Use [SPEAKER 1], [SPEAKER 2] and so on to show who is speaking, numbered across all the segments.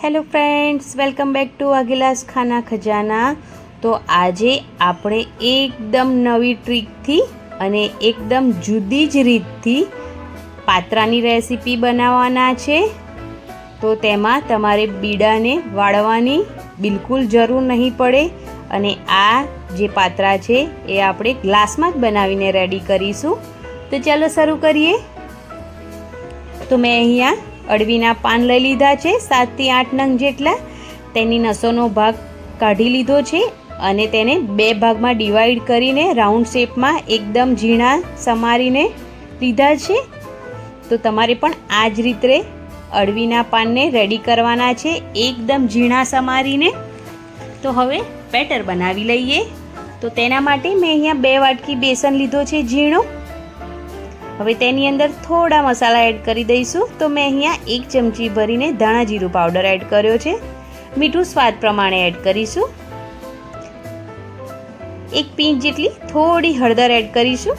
[SPEAKER 1] Hello friends welcome back to અગિલાસ Khana Khazana તો આજે આપણે એકદમ નવી ટ્રીકથી અને એકદમ જુદી જ રીતથી પાત્રાની રેસીપી બનાવવાના છે. તો તેમાં તમારે બીડાને વાળવાની બિલકુલ જરૂર નહીં પડે અને આ જે પાત્રા છે એ આપણે ગ્લાસમાં જ બનાવીને રેડી કરીશું. તો ચાલો શરૂ કરીએ. તો મેં અહીંયા અળવીના પાન લઈ લીધા છે, સાતથી આઠ નંગ જેટલા. તેની નસોનો ભાગ કાઢી લીધો છે અને તેને બે ભાગમાં ડિવાઈડ કરીને રાઉન્ડ શેપમાં એકદમ ઝીણા સમારીને લીધા છે. તો તમારે પણ આ જ રીતે અળવીના પાનને રેડી કરવાના છે, એકદમ ઝીણા સમારીને. તો હવે બેટર બનાવી લઈએ. તો તેના માટે મેં અહીંયા બે વાટકી બેસન લીધો છે ઝીણો. હવે તેની અંદર થોડા મસાલા એડ કરી દઈશું. તો મેં અહીંયા એક ચમચી ભરીને ધાણા જીરું પાવડર એડ કર્યો છે. મીઠું સ્વાદ પ્રમાણે એડ કરીશું. એક પિંચ જેટલી થોડી હળદર એડ કરીશું.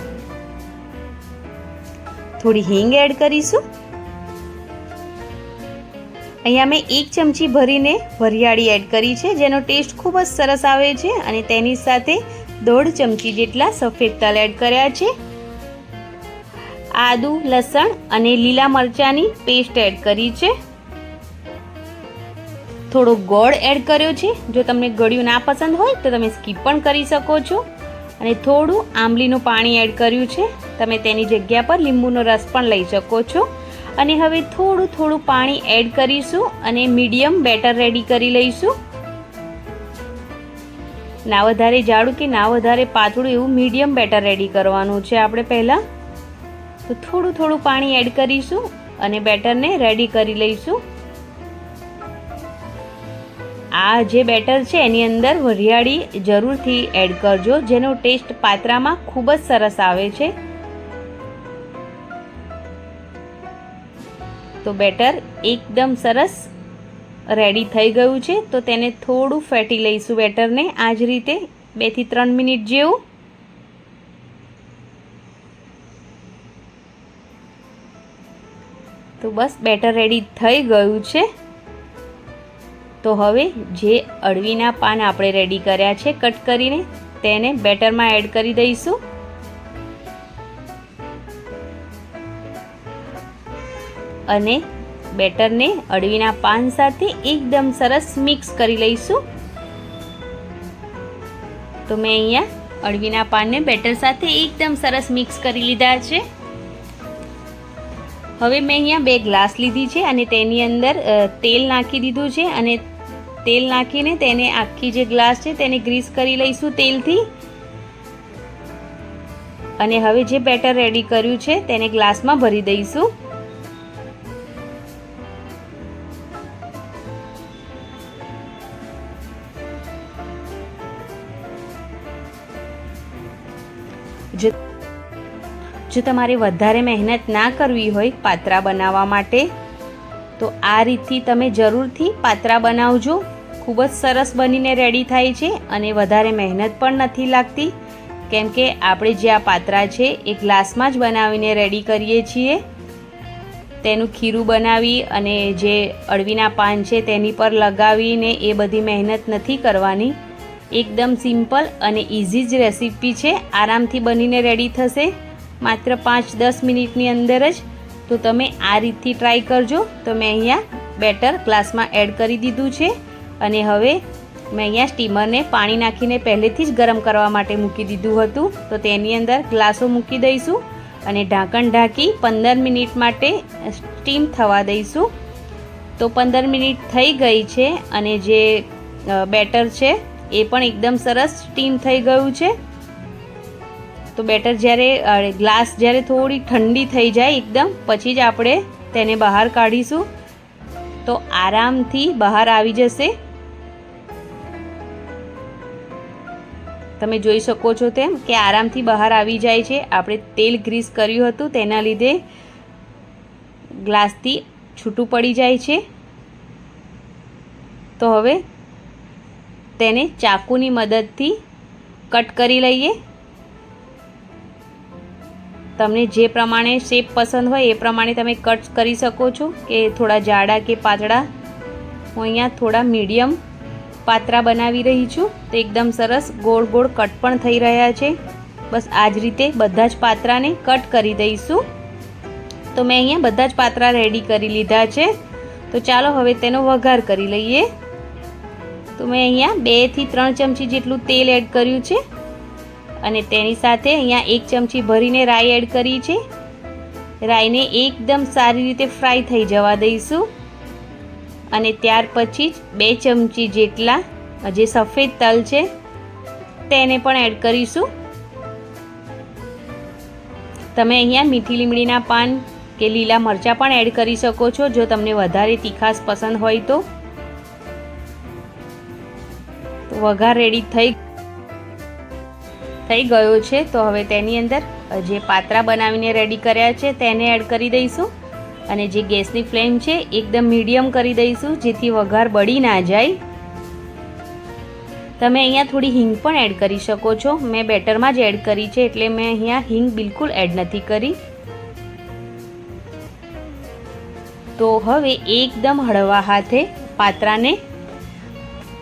[SPEAKER 1] થોડી હિંગ એડ કરીશું. અહીંયા મેં એક ચમચી ભરીને વરિયાળી એડ કરી છે, જેનો ટેસ્ટ ખૂબ જ સરસ આવે છે અને તેની સાથે દોઢ ચમચી જેટલા સફેદ તલ એડ કર્યા છે. આદુ, લસણ અને લીલા મરચાંની પેસ્ટ એડ કરી છે. થોડો ગોળ એડ કર્યો છે. જો તમને ગળ્યું ના પસંદ હોય તો તમે સ્કીપ પણ કરી શકો છો. અને થોડું આંબલીનું પાણી એડ કર્યું છે. તમે તેની જગ્યા પર લીંબુનો રસ પણ લઈ શકો છો. અને હવે થોડું થોડું પાણી એડ કરીશું અને મીડિયમ બેટર રેડી કરી લઈશું. ના વધારે જાડું કે ના વધારે પાતળું એવું મીડિયમ બેટર રેડી કરવાનું છે આપણે પહેલાં. તો થોડું થોડું પાણી એડ કરીશું અને બેટરને રેડી કરી લઈશું. આ જે બેટર છે એની અંદર વરિયાળી જરૂરથી એડ કરજો, જેનો ટેસ્ટ પાત્રામાં ખૂબ જ સરસ આવે છે. તો બેટર એકદમ સરસ રેડી થઈ ગયું છે, તો તેને થોડું ફેટી લઈશું બેટરને આ જ રીતે બેથી ત્રણ મિનિટ જેવું. તો બસ બેટર રેડી થઈ ગયું છે. તો હવે જે અળવીના પાન આપણે રેડી કર્યા છે કટ કરીને, તેને બેટરમાં એડ કરી દઈશું. અને બેટરને અળવીના પાન સાથે એકદમ સરસ મિક્સ કરી લઈશું. તો મેં અહીંયા અળવીના પાનને બેટર સાથે એકદમ સરસ મિક્સ કરી લીધા છે. હવે મેં અહીંયા બે ગ્લાસ લીધી છે અને તેની અંદર તેલ નાખી દીધું છે અને તેલ નાખીને તેને આખી જે ગ્લાસ છે તેને ગ્રીસ કરી લઈશું તેલથી. અને હવે જે બેટર રેડી કર્યું છે તેને ગ્લાસમાં ભરી દઈશું. જો જો તમારે વધારે મહેનત ના કરવી હોય પાત્રા બનાવવા માટે, તો આ રીતથી તમે જરૂરથી પાત્રા બનાવજો. ખૂબ જ સરસ બનીને રેડી થાય છે અને વધારે મહેનત પણ નથી લાગતી. કેમ કે આપણે જે આ પાત્રા છે એ ગ્લાસમાં જ બનાવીને રેડી કરીએ છીએ. તેનું ખીરું બનાવી અને જે અળવીના પાન છે તેની પર લગાવીને એ બધી મહેનત નથી કરવાની. એકદમ સિમ્પલ અને ઇઝી જ રેસીપી છે. આરામથી બનીને રેડી થશે. માત્ર પાંચ દસ મિનિટની અંદર જ. તો તમે આ રીતથી ટ્રાય કરજો. તો મેં અહીંયા બેટર ગ્લાસમાં એડ કરી દીધું છે. અને હવે મેં અહીંયા સ્ટીમરને પાણી નાખીને પહેલેથી જ ગરમ કરવા માટે મૂકી દીધું હતું. તો તેની અંદર ગ્લાસો મૂકી દઈશું અને ઢાંકણ ઢાંકી પંદર મિનિટ માટે સ્ટીમ થવા દઈશું. તો પંદર મિનિટ થઈ ગઈ છે અને જે બેટર છે એ પણ એકદમ સરસ સ્ટીમ થઈ ગયું છે. તો બેટર જ્યારે ગ્લાસ જ્યારે થોડી ઠંડી થઈ જાય એકદમ, પછી જ આપણે તેને બહાર કાઢીશું. તો આરામથી બહાર આવી જશે. તમે જોઈ શકો છો તેમ કે આરામથી બહાર આવી જાય છે. આપણે તેલ ગ્રીસ કર્યું હતું, તેના લીધે ગ્લાસથી છૂટું પડી જાય છે. તો હવે તેને ચાકુની મદદથી કટ કરી લઈએ. તમને જે પ્રમાણે શેપ પસંદ હોય એ પ્રમાણે તમે કટ કરી શકો છો કે થોડા જાડા કે પાતળા. હું અહીંયા થોડા મીડિયમ પાત્રા બનાવી રહી છું. તો એકદમ સરસ ગોળ ગોળ કટ પણ થઈ રહ્યા છે. બસ આ જ રીતે બધા જ પાત્રાને કટ કરી દઈશું. તો મેં અહીંયા બધા જ પાત્રા રેડી કરી લીધા છે. તો ચાલો હવે તેનો વઘાર કરી લઈએ. તો મેં અહીંયા બેથી ત્રણ ચમચી જેટલું તેલ એડ કર્યું છે. અને તેની સાથે અહીંયા એક ચમચી ભરીને રાઈ એડ કરી છે. રાઈને એકદમ સારી રીતે ફ્રાય થઈ જવા દઈશું. અને ત્યાર પછી જ બે ચમચી જેટલા જે સફેદ તલ છે, તેને પણ એડ કરીશું. તમે અહીંયા મીઠી લીમડીના પાન કે લીલા મરચાં પણ એડ કરી શકો છો, જો તમને વધારે તીખાસ પસંદ હોય તો. વઘાર રેડી થઈ થઈ ગયો છે, તો હવે તેની અંદર જે પાત્રા બનાવીને રેડી કર્યા છે, તેને એડ કરી દઈશું. અને જે ગેસની ફ્લેમ છે, એકદમ મીડિયમ કરી દઈશું, જેથી વઘાર બળી ના જાય. તમે અહીંયા થોડી હિંગ પણ એડ કરી શકો છો. મેં બેટરમાં જ એડ કરી છે, એટલે મેં અહીંયા હિંગ બિલકુલ એડ નથી કરી. તો હવે એકદમ હળવા હાથે પાત્રાને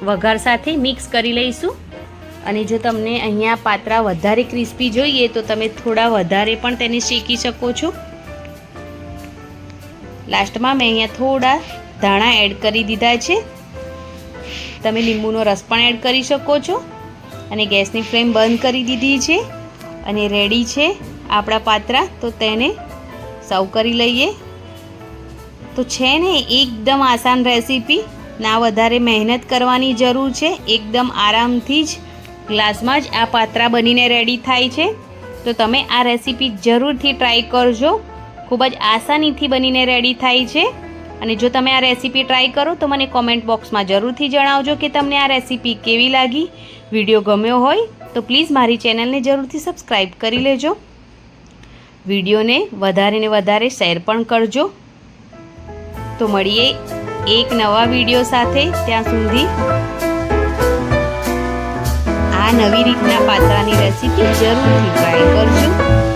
[SPEAKER 1] વઘાર સાથે મિક્સ કરી લઈશું. અને જો તમને અહીંયા પાત્રા વધારે ક્રિસ્પી જોઈએ તો તમે થોડા વધારે પણ તેને શેકી શકો છો. લાસ્ટમાં મેં અહીંયા થોડા ધાણા એડ કરી દીધા છે. તમે લીંબુનો રસ પણ એડ કરી શકો છો. અને ગેસની ફ્લેમ બંધ કરી દીધી છે અને રેડી છે આપણા પાત્રા. તો તેને સર્વ કરી લઈએ. તો છે ને એકદમ આસાન રેસીપી ના વધારે મહેનત કરવાની જરૂર છે. એકદમ આરામથી જ ગ્લાસમાં જ આ પાત્રા બનીને રેડી થાય છે. તો તમે આ રેસીપી જરૂરથી ટ્રાય કરજો. ખૂબ જ આસાનીથી બનીને રેડી થાય છે. અને જો તમે આ રેસીપી ટ્રાય કરો, તો મને કોમેન્ટ બોક્સમાં જરૂરથી જણાવજો કે તમને આ રેસીપી કેવી લાગી. વીડિયો ગમ્યો હોય, તો પ્લીઝ મારી ચેનલને જરૂરથી સબસ્ક્રાઈબ કરી લેજો. વિડીયોને વધારે ને વધારે શેર પણ કરજો. તો મળીએ એક નવા વીડિયો સાથે. ત્યાં સુધી આ નવી રીતના પાત્રાની રેસીપી જરૂરથી ટ્રાય કરજો.